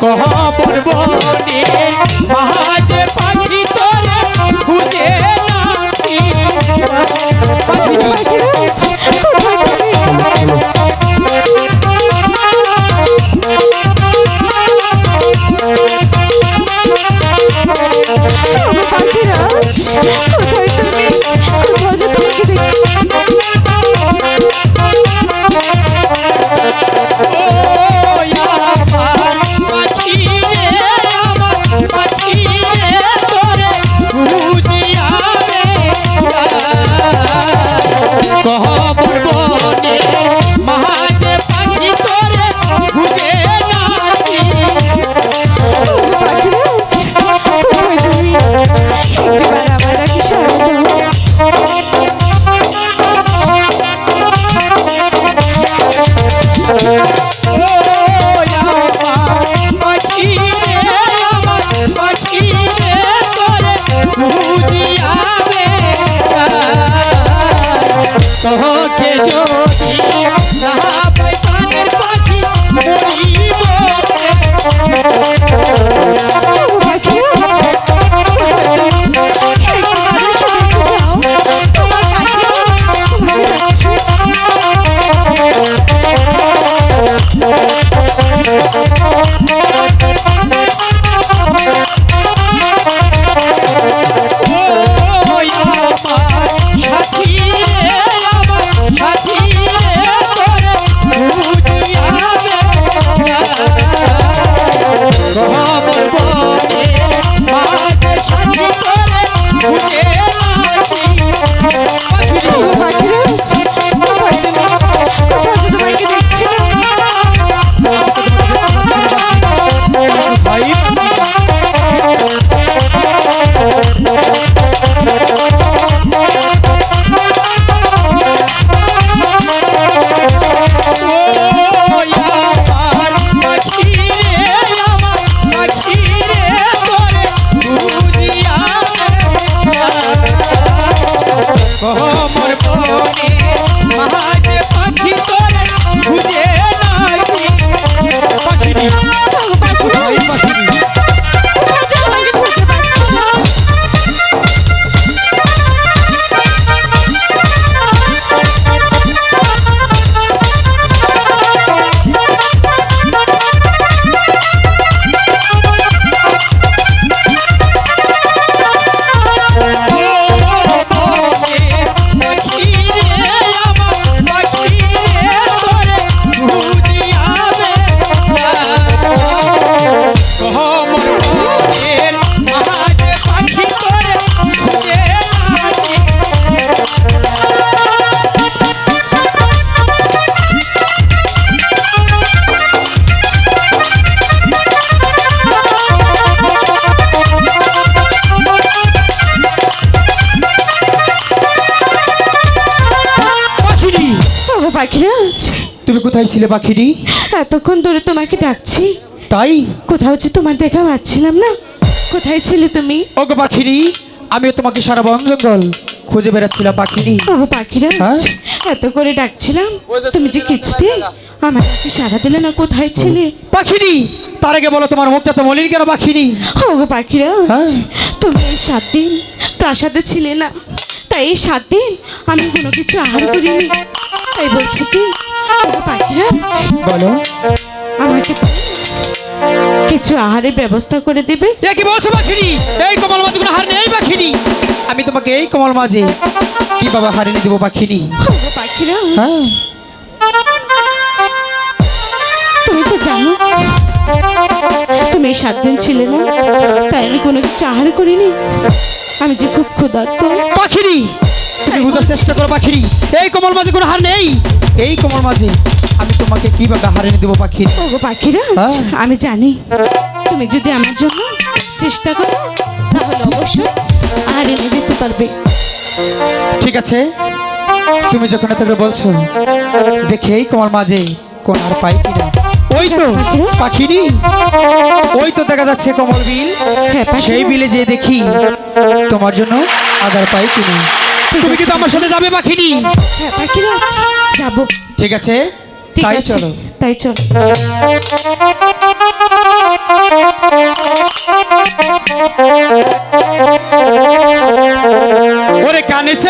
কহবর বনের মাঝে পাখি তোরে খুঁজে নাকি? তোকে যদি না পাখিরাজ তুমি কোথায় ছিলে পাখিরি এতক্ষণ ধরে তোমাকে ডাকছি। তাই? কোথাও যে তোমার দেখা পাচ্ছিলাম না। কোথায় ছিলে তুমি? ওগো পাখিরি আমিও তোমাকে সারা বন জঙ্গল খুঁজে বেড়াচ্ছিলাম পাখিরি ওগো পাখিরাজ হ্যাঁ? এত করে ডাকছিলাম। তুমি যে কিছুতে আমার কাছে সারা দিলে না কোথায় ছিলে? পাখিরি তার আগে বলো তোমার মুখটা তো মলিন কেন পাখিরি ওগো পাখিরাজ হ্যাঁ? তুমি এই সাত দিন প্রাসাদে ছিলে না। তাই এই সাত দিন আমি কোনো কিছু আহার করিনি। তাই বলছি কি? পাখিরাজ বলো। আমাকে কিছু আহারের ব্যবস্থা করে দেবে। এ কি বলছো এই কমল কোনো হার নেই আমি তোমাকে এই কমল মাঝে কি বাবা হারিয়ে দেবো পাখিরাজ হ্যাঁ। তুমি তো জানো তুমি এই সাত দিন ছিলে না তাই আমি কোনো কিছু আহার করিনি। আমি যে খুব ক্ষুধার্ত। পাখিরি তুমি বুঝার চেষ্টা করো পাখিরি। এই কোমল মাঝে কোনো হার নেই। এই কোমল মাঝে আমি তোমাকে কীভাবে হারিয়ে দেবো পাখিরি? ওগো পাখিরা হ্যাঁ। আমি জানি। তুমি যদি আমার জন্য চেষ্টা করো তাহলে অবশ্যই আহার এনে দিতে পারবে। ঠিক আছে। তুমি যখন এত করে বলছো দেখে এই কমল মাঝে কোন আর পাই কিনা ওই তো পাখিনি ওই তো দেখা যাচ্ছে কমল বিল। হ্যাঁ, সেই বিলে যে দেখি তোমার জন্য আদার পাই কিনা তুমি কি আমার সাথে যাবে পাখিনি হ্যাঁ পাখি যাব। ঠিক আছে? তাই চলো। তাই চলো। ওরে কানেছে